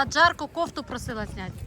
Влад, жарко кофту просила зняти.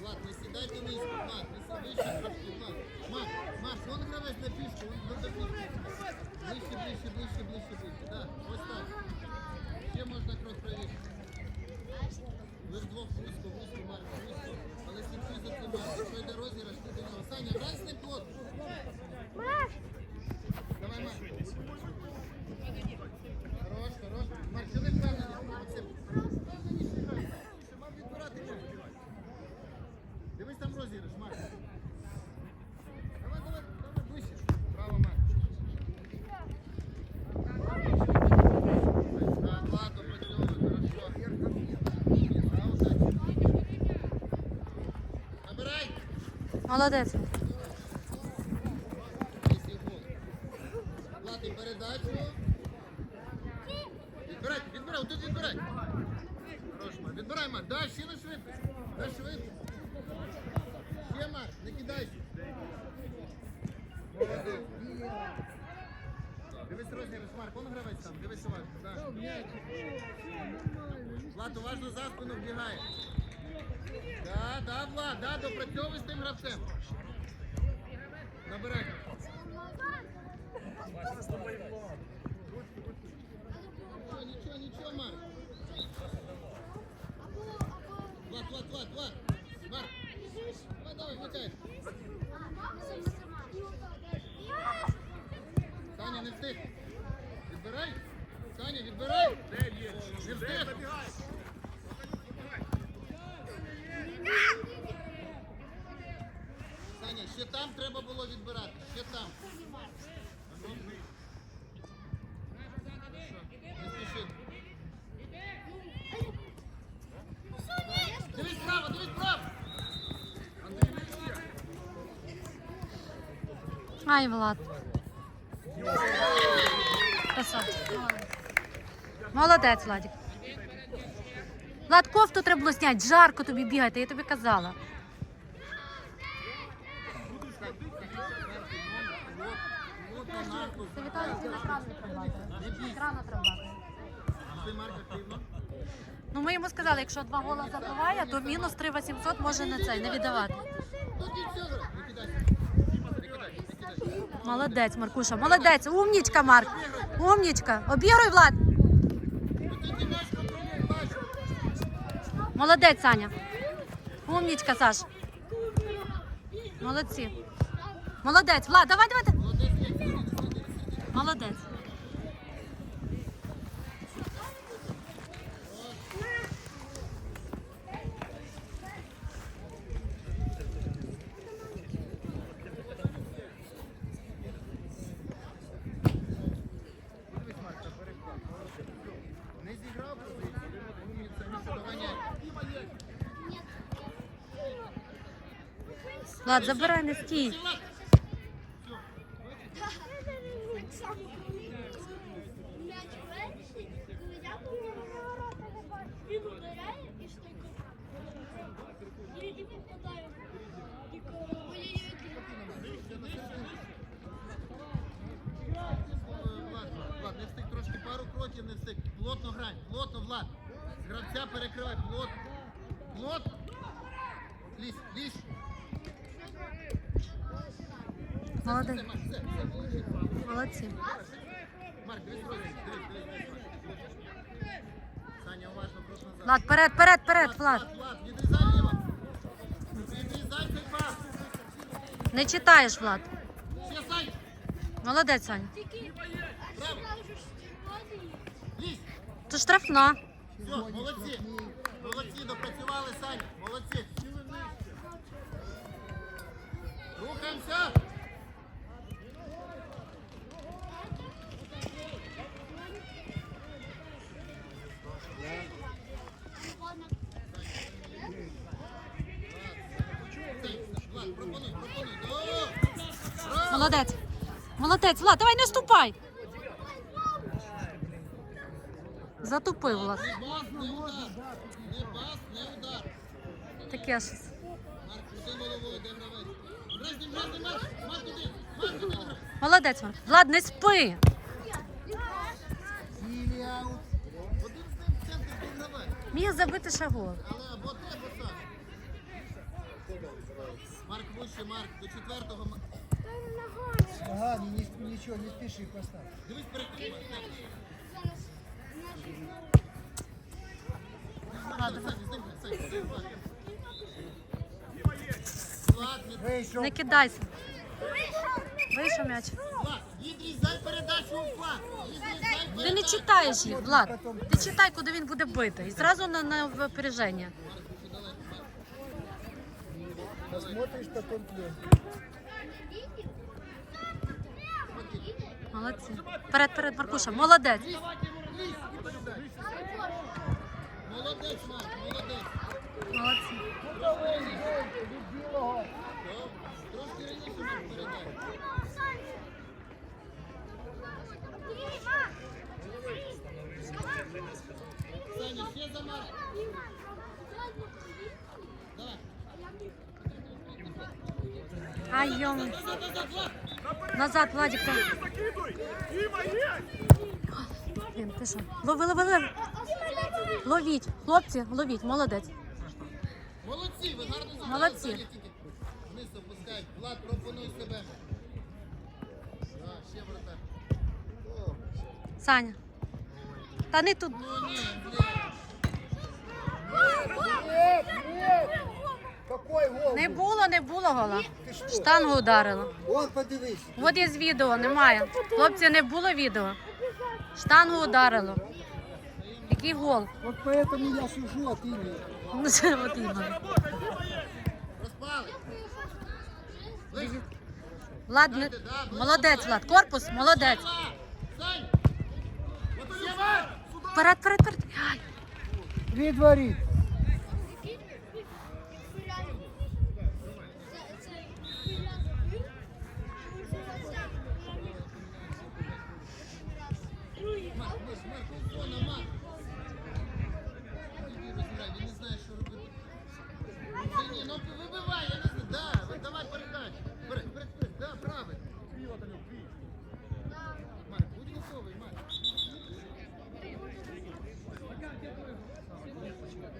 Влад, не сідайте низько, Влад, не сі- вище трошки, Влад. Маш, Маш, вон гравець на пішку, він буде ближче, ближче, ближче, ближче, ближче, ближче. Да, ось так. Ще можна крок правіше. Ви вдвох вузько, вузько, Марк, вузько. Але слідкуй за цим, Марк. Якщо йде розіграш, ти до нього. Саня, грай з ним плотно. Давай, Марк. Хорош, хорош. Марк, що не впевнений? Максим. Впевненіше грай. Впевненіше, вам відбирати можна. Дивись там розіграш, Марк. Давай, давай, давай, ближче. Право, Марк. Так, ладно, працюємо, хорошо. Право, так. Набирай. Молодець. Який передачу. Відбирай, відбирай, тут відбирай. Хорош. Відбирай, Марк. Дай, ще на швидкість. Дай швидкість. Ще, Марк, не кидайся. Молодець. Дивись розіграш, Марк, он гравець там, дивись уважно. Да. Влад, уважно за спину вбігає. Да, да, Влад, да, допрацьовуй з тим гравцем. Набирай. Нічого, нічого, нічого, Марк. Влад, Влад, Влад, Влад. Марк. Давай, давай, вмикай. Саня, не встиг. Відбирай. Саня, відбирай. Не встиг. Саня, ще там треба було відбирати. Ще там. Дивись право, дивись право. Ай, Влад. Молодець, Владик. Влад, кофту треба було зняти, жарко тобі бігати, я тобі казала. Ну ми йому сказали, якщо два гола забиває, то мінус 3800 може не цей, не віддавати. Молодець, Маркуша, молодець, умнічка, Марк. Умнічка. Обігруй, Влад. Молодець, Саня. Умнічка, Саш. Молодці. Молодець, Влад, давай, давай. Молодець. Влад, забирай, не стій. Влад, М'яч перший, коли я він ударяє і штиком. І він попадає. Тільки ой-ой-ой, Влад, Влад, не встиг трошки не встиг. Плотно грай, плотно, Влад. Гравця перекривай, плотно. Плотно. Лізь, лізь. Молодець. Молодці. Марк, дивись, дивись, дивись, дивись, Саня, уважно, просто назад. Влад, вперед, вперед, вперед, Влад. Влад, відрізай ліво. Відрізай цей пас. Не читаєш, Влад. Ще, Сань, Молодець, Саня. право. Це штрафна. Все, молодці. Молодці, допрацювали, Саня. Молодці. Рухаємося. Молодець. Молодець, Влад, давай не Затупив Влад. Не пас, не удар. Не пас, не удар. Таке щось. Марк, крути головою, де гравець. Брезнім, брезнім, Марк. Марк туди. Марк туди. Молодець, Влад. Влад, не спи. Міг забити ще гол. Але або ти, або сам. Марк вище, Марк, до четвертого. Ага, не, не, спеши, поставь. Дивись перед не кидайся. Вийшов м'яч. Відрізай передачу у фланг. Ти не читаєш їх, Влад. Ти читай, куди він буде бити. І зразу на, на плен. Молодці. Перед, перед, Маркуша. Молодець. Молодець, Марк, молодець. Молодці. Трошки раніше Марк передай. Саня, ще за Марк. Давай. Ай, йом. Назад, назад, Влад. Назад, Владик. Блін, ти що? Лови, лови, лови. Ловіть. Хлопці, ловіть. Молодець. Молодці, ви гарно зіграли. Молодці. Саня, тільки Вниз опускають. Влад, пропонуй себе. Так, ще вратар. О, Саня. Та не тут. Ну ні, блін. Нет, нет! Какой гол? Не було, не було гола. Что? Штангу ударило. Вон, подивись. От є з відео, немає. Хлопці, не було відео. Штангу ударило. Який гол? От поэтому я сужу, а ти нет. Ну, це от іменно. Влад, не... молодець, Влад. Корпус, молодець. Сань! перед, перед. Вперед, вперед, вперед. Ай. Дві Марк,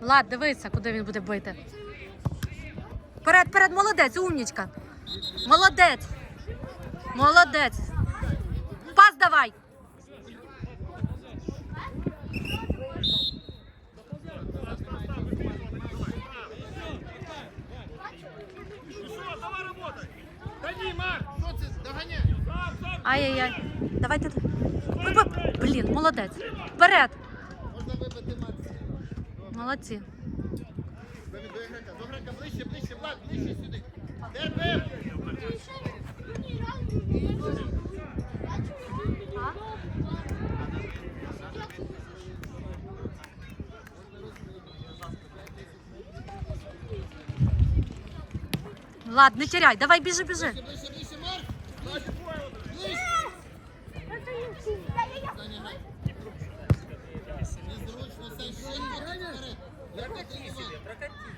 Влад, дивися, куди він буде бити. Вперед, вперед, молодець, умнічка. Молодець. Молодець. Пас давай. Ай-яй-яй. Давайте. Блін, молодець. Вперед. Можна вибити Марк. Молодці. До до ігрока, до ігрока, ближче, ближче, Влад, ближче сюди. Тебе! Влад, не теряй. Давай, біжи, біжи. Ближче, ближче, Марк! Ближче! Ближче! Саня, грай. Незручно, Сань, ще не вперед. Я потренував.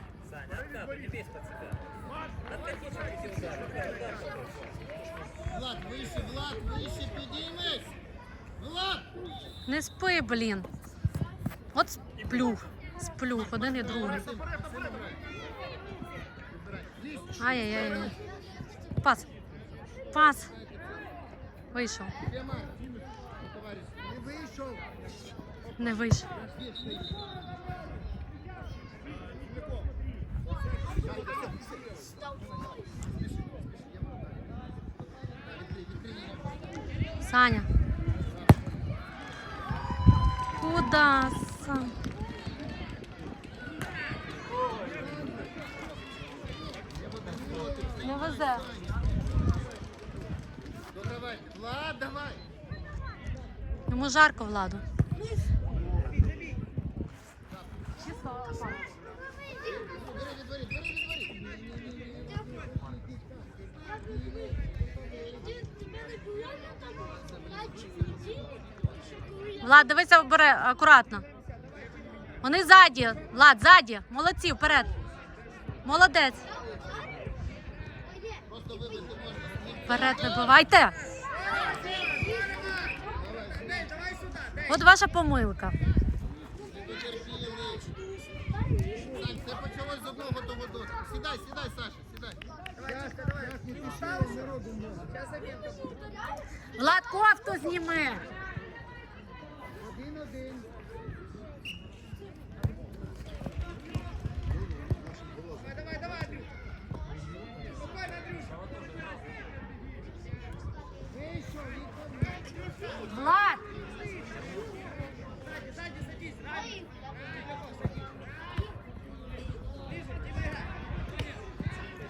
Влад, вище, Влад, вище, підіймись! Влад! Не спи, блін. От сплю. Сплю, один і другий. Ай-яй-яй. Пас. Пас. Вийшов. Не вышел. Не вийшов. Саня. Куда, Сань? Не везе. Догравай. Влад, давай. Йому жарко владу. Бери, відбери, бери, відбери. коли ми там м'яч летіли, що коли я Влад, дивися обере, акуратно. Вони ззаді. Влад, ззаді. Молодці, вперед. Молодець. Вперед вибивайте. От ваша помилка. Це почалось з одного до водою. Сідай, сідай, Саша, сідай. Сейчас, сейчас не спеши, народу много. Влад, кофту зніми. Один-один. Вийшов, Віктор. Влад.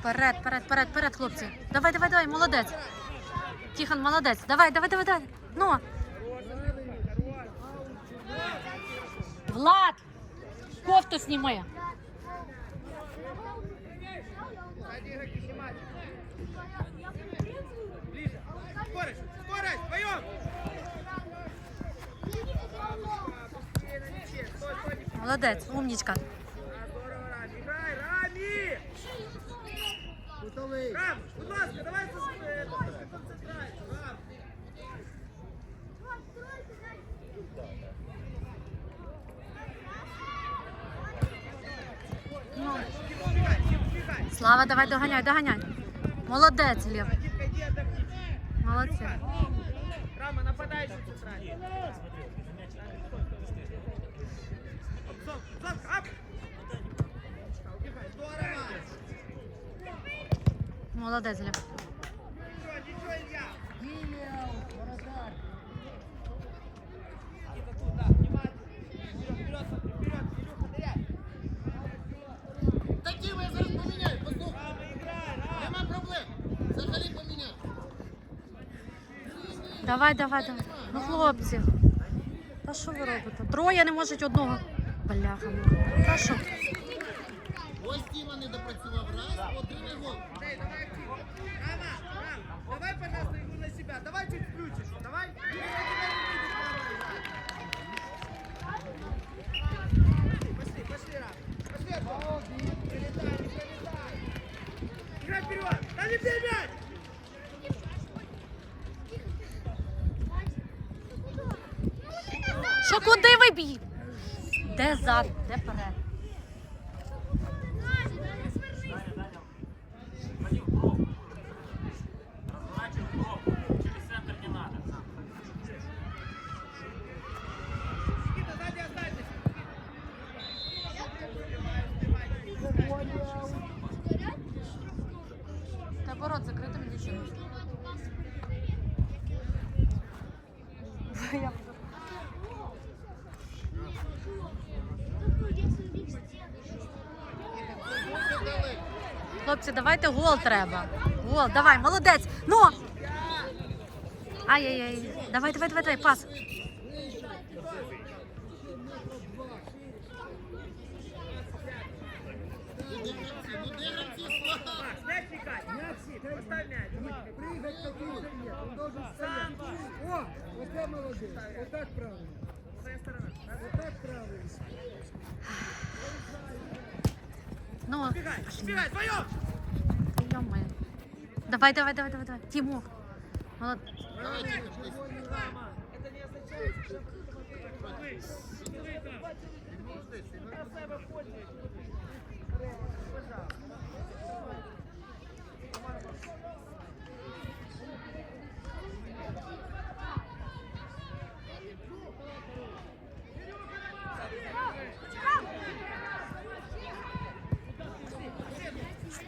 Вперед, вперед, вперед, вперед, хлопці. Давай, давай, давай, молодець. Тихон, молодець. Давай, давай, давай, давай. Ну. Влад, кофту сніми. Скорость! Скорость! Вдвоем! Быстрее на мяче! Стой, стой, не Молодець, умнічка. Здорово, Рам! Слава, давай доганяй, доганяй. Молодець, Лев. Молодці. Рама! Убегай, здорово! Молодець, Лев. Давай, давай, давай. Ну, хлопці. Та що ви робите? Троє не можуть одного. Бляха. ну. Та що? Ось Діма не допрацював. Раз, один і гол. Эй, давай Рам, давай, пожалуйста, игру на себя. Давай чуть включиш. Давай. Куди ви бій? Де зад, де Хлопці, давайте гол треба. Гол, давай, молодець. Ну! Ай-яй-яй. Давай, давай, давай, давай, пас. Ну Убегай, убегай, вдвоем. Давай, давай, давай, давай, давай. Тимур. Молод...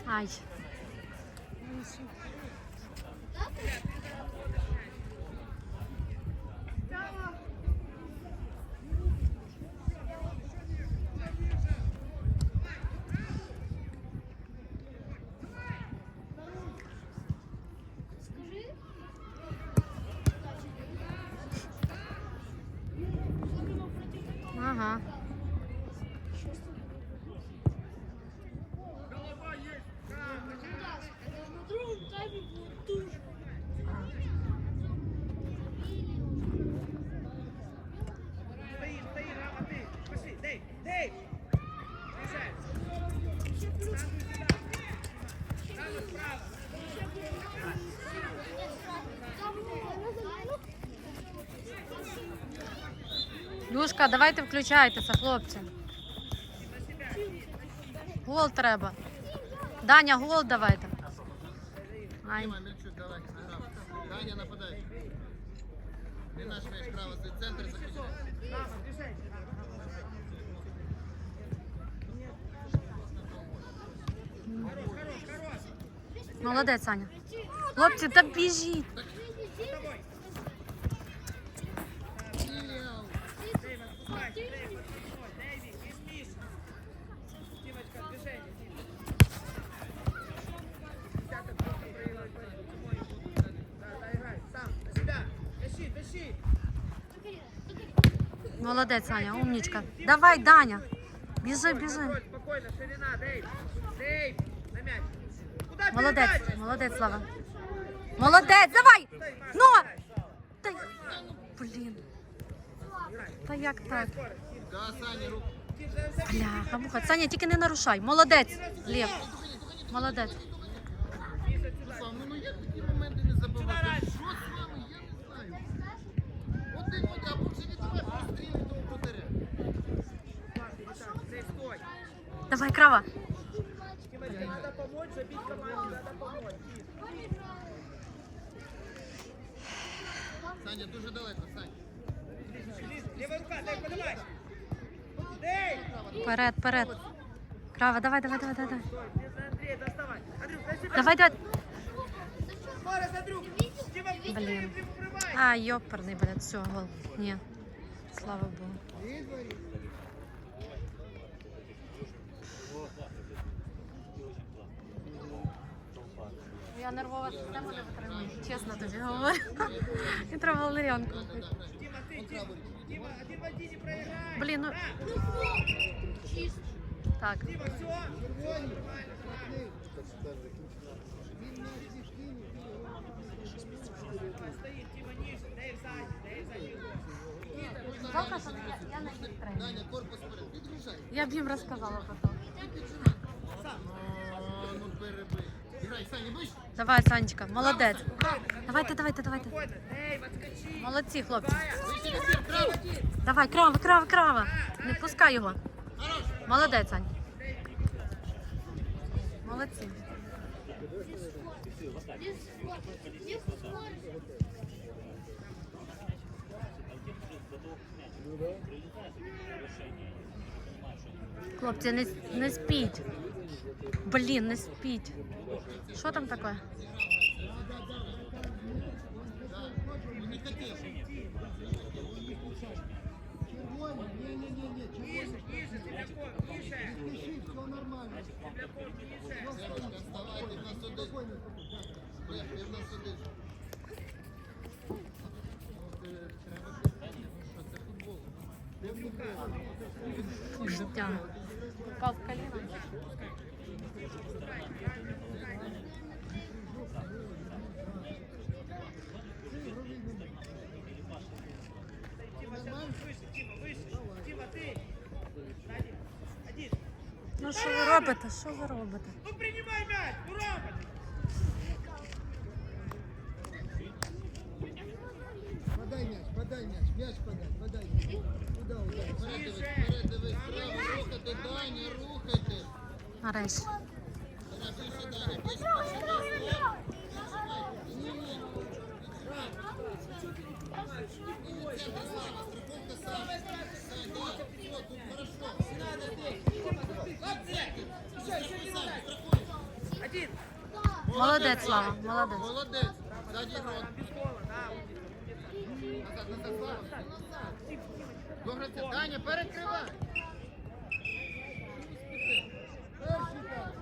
Давай, Люшка, давайте включайтеся, хлопці. Гол треба. Даня, гол давайте. Ай. Даня нападає. Ти наш м'яч, право, центр захищає. сам, на себя. Тащи, тащи. Молодець, Саня, умнічка. Давай, Даня. Біжи, біжи. Контроль, спокойно, ширина, Дэйв. Молодець, молодець, Слава. Молодець, давай! Ну! Блін. Та як так? Бляха, муха. Саня, тільки не нарушай. Молодець, Лев. Молодець. Давай, крава. Надо помочь, забить команде, надо помочь. Саня, дуже далеко, Саня. Ближе, левая рука, Дэйв, подавай. Дэйв! Вперед, вперед. Крава, давай, давай, давай, давай. Доставай. Дай. Давай, давай. Дима, Блин. А, йоперний, блядь, все, гол. Ні. Слава Богу. Я нервова система не витримую, чесно тобі говорю. І треба валеріанку. випити. Дима, ты, Дима, Дима, один в один не проиграй. Блін, ну так. Дима, все. Стоит, Дима, ниже. Дэйв сзади, Дэйв сзади. Жалко, що я, я не підтримую. Даня, корпус вперед. Підружай. Я б їм розказала потім. О, ну перебий. Давай, Санечка, молодець. Давайте, давайте, давайте. Молодці, хлопці. Давай, крава, крава, крава. Не пускай його. Молодець, Сань. Молодці. Хлопці, не, не спіть. Блін, не спіть. Що там таке? Не робите? Що ви робите? Ну принимай мяч, ну робот. Подай мяч, подай мяч, мяч подай, подай. Куда удар? Вперед дивись, вперед дивись, право рухати, Даня, рухайте. Нарешті. Грай, ближче, Даня, ближче, ближче, Молодець, Слава, молодець. Молодець. Ззаді Добре, Там без